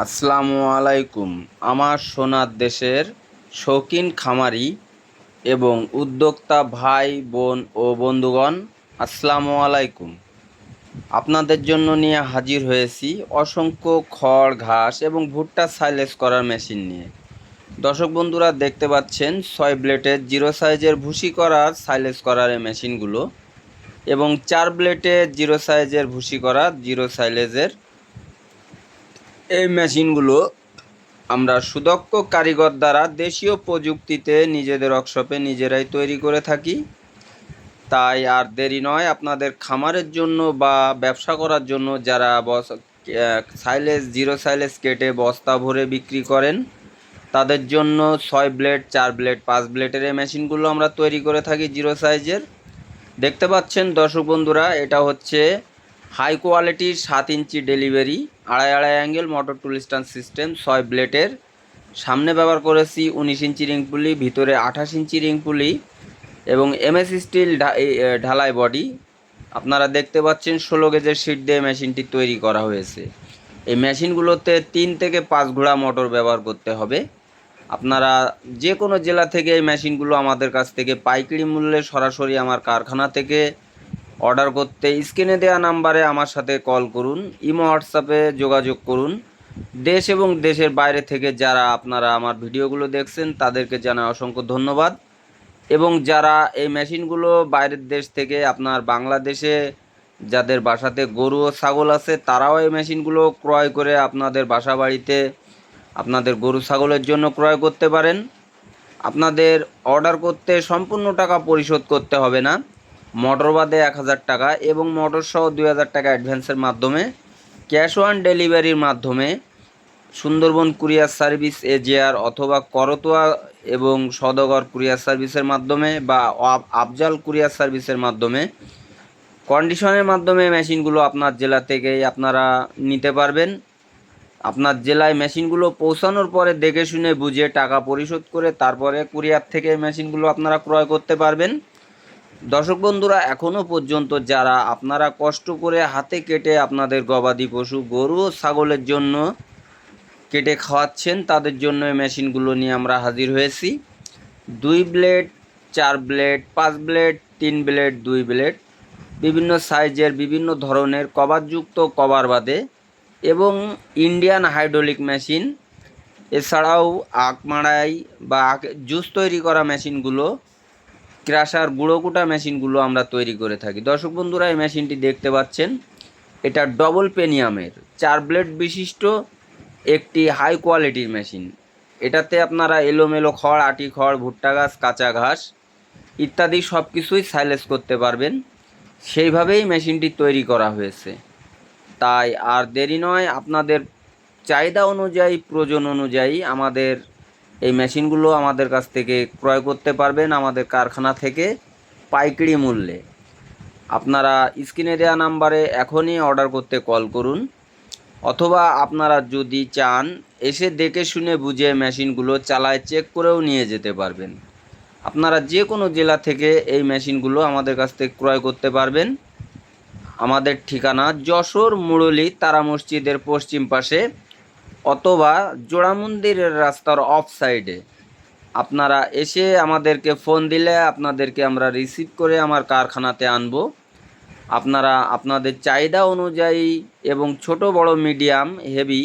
আসসালামু আলাইকুম। আমার সোনার দেশের শৌখিন খামারি এবং উদ্যোক্তা ভাই, বোন ও বন্ধুগণ, আসসালামু আলাইকুম। আপনাদের জন্য নিয়ে হাজির হয়েছি অসংখ্য খড়, ঘাস এবং ভুট্টা সাইলেজ করার মেশিন নিয়ে। দর্শক বন্ধুরা, দেখতে পাচ্ছেন, ছয় ব্লেডের জিরো সাইজের ভুসি করার সাইলেজ করার এই মেশিনগুলো এবং চার ব্লেডের জিরো সাইজের ভুসি করা জিরো সাইলেজের এই মেশিনগুলো আমরা সুদক্ষ কারিগর দ্বারা দেশীয় প্রযুক্তিতে নিজেদের ওয়ার্কশপে নিজেরাই তৈরি করে থাকি। তাই আর দেরি নয় আপনাদের খামারের জন্য বা ব্যবসা করার জন্য যারা বস সাইলেজ, জিরো সাইলেজ কেটে বস্তা ভরে বিক্রি করেন, তাদের জন্য ছয় ব্লেড, চার ব্লেড, পাঁচ ব্লেডের এই মেশিনগুলো আমরা তৈরি করে থাকি জিরো সাইজের। দেখতে পাচ্ছেন দর্শক বন্ধুরা, এটা হচ্ছে হাই কোয়ালিটির সাত ইঞ্চি ডেলিভারি, আড়াই আড়াই angle motor tool stand system, ছয় ব্লেডের। সামনে ব্যবহার করেছি উনিশ ইঞ্চি রিং পুলি, ভিতরে আঠাশ ইঞ্চি রিং পুলি এবং এমএস স্টিল ঢালাই বডি। আপনারা দেখতে পাচ্ছেন ষোলো গেজের শিট দিয়ে মেশিনটি তৈরি করা হয়েছে। এই মেশিনগুলোতে তিন থেকে পাঁচ ঘোড়া মোটর ব্যবহার করতে হবে। আপনারা যে কোনো জেলা থেকে এই মেশিনগুলো আমাদের কাছ থেকে পাইকারি মূল্যে সরাসরি আমার কারখানা থেকে অর্ডার করতে স্ক্রিনে দেওয়া নাম্বারে আমার সাথে কল করুন, ইমো হোয়াটসঅ্যাপে যোগাযোগ করুন। দেশ এবং দেশের বাইরে থেকে যারা আপনারা আমার ভিডিওগুলো দেখছেন, তাদেরকে জানাই অসংখ্য ধন্যবাদ। এবং যারা এই মেশিনগুলো বাইরের দেশ থেকে আপনার বাংলাদেশে, যাদের বাসাতে গরু ও ছাগল আছে, তারাও এই মেশিনগুলো ক্রয় করে আপনাদের বাসা বাড়িতে আপনাদের গরু ছাগলের জন্য ক্রয় করতে পারেন। আপনাদের অর্ডার করতে সম্পূর্ণ টাকা পরিশোধ করতে হবে না। মোটর বাদে এক হাজার টাকা এবং মোটর সহ দুই হাজার টাকা অ্যাডভান্সের মাধ্যমে ক্যাশ অন ডেলিভারির মাধ্যমে সুন্দরবন কুরিয়ার সার্ভিস এজিআর অথবা করতোয়া এবং সদগর কুরিয়ার সার্ভিসের মাধ্যমে বা আফজাল কুরিয়ার সার্ভিসের মাধ্যমে কন্ডিশনের মাধ্যমে মেশিনগুলো আপনার জেলা থেকেই আপনারা নিতে পারবেন। আপনার জেলায় মেশিনগুলো পৌঁছানোর পরে দেখে শুনে বুঝে টাকা পরিশোধ করে তারপরে কুরিয়ার থেকে মেশিনগুলো আপনারা ক্রয় করতে পারবেন। দর্শক বন্ধুরা এখনও পর্যন্ত যারা আপনারা কষ্ট করে হাতে কেটে আপনাদের গবাদি পশু, গরু ও ছাগলের জন্য কেটে খাওয়াচ্ছেন, তাদের জন্য এই মেশিনগুলো নিয়ে আমরা হাজির হয়েছি। দুই ব্লেড, চার ব্লেড, পাঁচ ব্লেড, তিন ব্লেড, দুই ব্লেড, বিভিন্ন সাইজের বিভিন্ন ধরনের কভারযুক্ত কভার বাদে এবং ইন্ডিয়ান হাইড্রোলিক মেশিন। এছাড়াও আখ মাড়াই বা আখ জুস তৈরি করা মেশিনগুলো ক্রাশার গুঁড়োকুটা মেশিনগুলো আমরা তৈরি করে থাকি। দর্শক বন্ধুরা, এই মেশিনটি দেখতে পাচ্ছেন, এটা ডবল পেনিয়ামের চার ব্লেড বিশিষ্ট, একটি হাই কোয়ালিটির মেশিন। এটাতে আপনারা এলোমেলো খড়, আটি খড়, ভুট্টা গাছ, কাঁচা ঘাস ইত্যাদি সব কিছুই সাইলেস করতে পারবেন। সেইভাবেই মেশিনটি তৈরি করা হয়েছে। তাই আর দেরি নয়, আপনাদের চাহিদা অনুযায়ী, প্রয়োজন অনুযায়ী আমাদের এই মেশিনগুলো আমাদের কাছ থেকে ক্রয় করতে পারবেন আমাদের কারখানা থেকে পাইকারি মূল্যে। আপনারা স্ক্রিনে দেওয়া নাম্বারে এখনই অর্ডার করতে কল করুন। অথবা আপনারা যদি চান, এসে দেখে শুনে বুঝে মেশিনগুলো চালায় চেক করেও নিয়ে যেতে পারবেন। আপনারা যে কোনো জেলা থেকে এই মেশিনগুলো আমাদের কাছ থেকে ক্রয় করতে পারবেন। আমাদের ঠিকানা যশোর মুরলী তারা মসজিদের পশ্চিম পাশে অথবা জোড়া মন্দিরের রাস্তার অফ সাইডে আপনারা এসে আমাদেরকে ফোন দিলে আপনাদেরকে আমরা রিসিভ করে আমার কারখানাতে আনব। আপনারা, আপনাদের চাহিদা অনুযায়ী এবং ছোট বড় মিডিয়াম হেভি